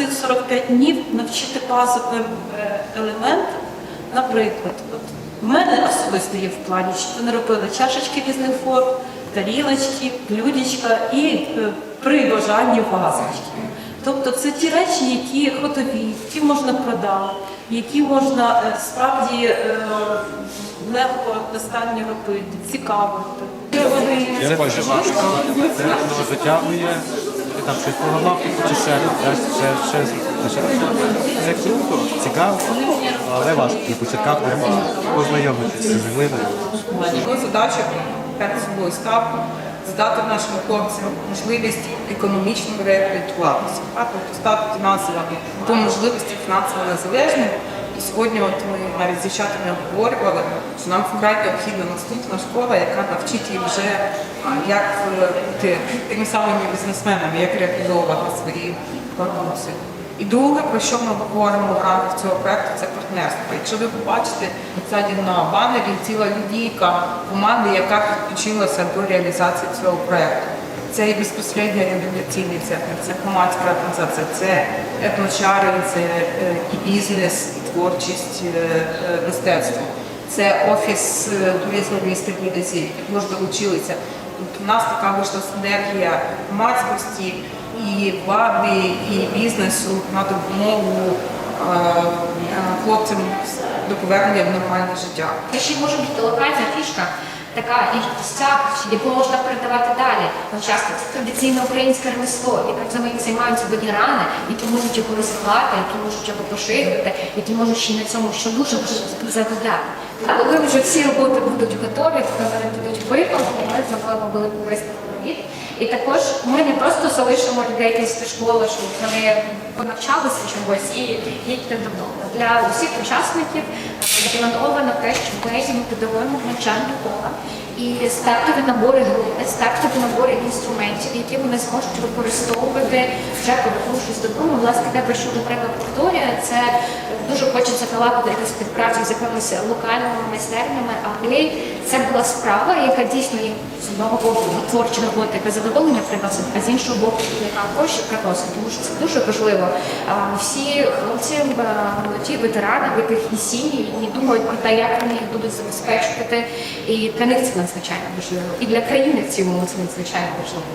цих 45 днів навчити базовим е, елементам. Наприклад, от в мене особисто є в плані, що вони робили чашечки різних форм, тарілочки, блюдечка і е, при бажанні вазочки. Тобто це ті речі, які готові, які можна продати, які можна е, справді легко достатньо робити, цікаво робити. Я бачу це воно затягує, ти там щось поламав, чи ще, ще, ще, ще, ще. Це круто, цікаво, але важко. На початках треба познайомитися з глиною. Його задача перед собою став здати нашим хлопцям можливість економічно реабілітуватися, а тобто стати фінансово по можливості фінансово незалежним. Сьогодні от ми навіть з дівчатами обговорювали, що нам вкрай необхідна наступна школа, яка навчить їх вже як е, бути тими самими бізнесменами, як реалізовувати свої продукти. І друге, про що ми говоримо в рамках цього проекту, це партнерство. Якщо ви побачите ззаді на банері ціла лінійка команди, яка підключилася до реалізації цього проекту. Це і безпосередньо реабілітаційний центр, це громадська організація, це етночари, це е, і бізнес, творчість, е, е, мистецтво. Це офіс е, туризму міста Гнідезі, як ми долучилися. У нас така вийшла синергія громадськості і влади, і бізнесу на допомогу хлопцям до повернення в нормальне життя. Ще може бути локальна фішка, така і стяг, яку можна передавати далі. Часто це традиційне українське ремесло, яким займаються- сьогодні рани, які можуть його розвивати, які можуть його поширювати, які можуть ще на цьому ще дуже заробляти. Коли вже всі роботи будуть готові, коли вони будуть виконані, ми зробимо були виставку. І також ми не просто залишимо людей після школи, щоб вони понавчалися чогось і їдьте додому. Для усіх учасників рекомендовано те, що ми їм додаємо навчальні кола і стартові набори групи, стартові набори інструментів, які вони зможуть використовувати вже повернувшись додому. Власне, те, про що наприклад Вікторія, це дуже хочеться налагодити співпрацю з якимись локальними майстернями, аби це була справа, яка дійсно з одного боку творча робота, яка задоволення приносить, а з іншого боку, яка гроші приносить, тому що це дуже важливо. Всі хлопці, молоді ветерани, яких і сім'ї, і думають про те, як вони їх будуть забезпечувати. І для них це надзвичайно важливо. І для країни в цілому це надзвичайно важливо.